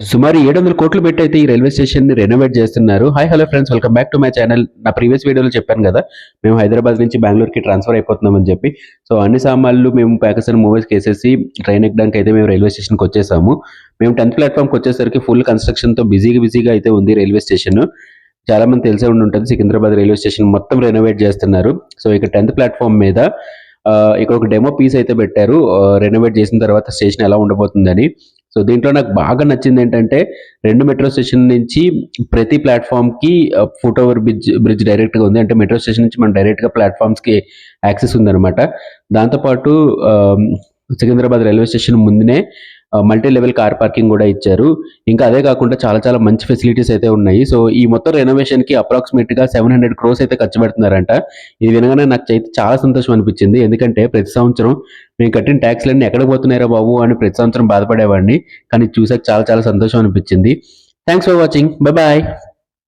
సుమారు ఏడు వందల కోట్లు పెట్టి అయితే ఈ రైల్వే స్టేషన్ని రెనోవేట్ చేస్తున్నారు. Hi hello friends welcome back to my channel నా ప్రీవియస్ వీడియోలో చెప్పాను కదా మేము హైదరాబాద్ నుంచి బెంగళూరుకి ట్రాన్స్ఫర్ అయిపోతున్నామని చెప్పి. సో అన్ని సామాన్లు మేము పాకిస్తాన్ మూవీస్కి వేసేసి ట్రైన్ ఎక్కడానికి అయితే మేము రైల్వే స్టేషన్కి వచ్చేసాము. మేము టెన్త్ ప్లాట్ఫామ్కి వచ్చేసరికి ఫుల్ కన్స్ట్రక్షన్తో బిజీగా బిజీగా అయితే ఉంది రైల్వే స్టేషన్. చాలా మంది తెలిసే ఉండి ఉంటుంది సికింద్రాబాద్ రైల్వే స్టేషన్ మొత్తం రెనోవేట్ చేస్తున్నారు. సో ఇక టెన్త్ ప్లాట్ఫామ్ మీద ఇక్కడ ఒక డెమో పీస్ అయితే పెట్టారు. రెనోవేట్ చేసిన తర్వాత స్టేషన్ ఎలా ఉండబోతుందని. సో దీంట్లో నాకు బాగా నచ్చింది ఏంటంటే రెండు మెట్రో స్టేషన్ నుంచి ప్రతి ప్లాట్ఫామ్కి ఫుట్ ఓవర్ బ్రిడ్జ్ బ్రిడ్జ్ డైరెక్ట్గా ఉంది. అంటే మెట్రో స్టేషన్ నుంచి మనం డైరెక్ట్గా ప్లాట్ఫామ్స్కి యాక్సెస్ ఉందన్నమాట. దాంతోపాటు సికింద్రాబాద్ రైల్వే స్టేషన్ ముందునే మల్టీ లెవెల్ కార్ పార్కింగ్ కూడా ఇచ్చారు. ఇంకా అదే కాకుండా చాలా చాలా మంచి ఫెసిలిటీస్ అయితే ఉన్నాయి. సో ఈ మొత్తం రెనోవేషన్కి అప్రాక్సిమేట్గా సెవెన్ హండ్రెడ్ క్రోస్ అయితే ఖర్చు పెడుతున్నారంట. ఇది వినగానే నాకు అయితే చాలా సంతోషం అనిపించింది. ఎందుకంటే ప్రతి సంవత్సరం మేము కట్టిన ట్యాక్స్లన్నీ ఎక్కడ పోతున్నారా బాబు అని ప్రతి సంవత్సరం బాధపడేవాడిని. కానీ చూసాక చాలా చాలా సంతోషం అనిపించింది. Thanks for watching bye bye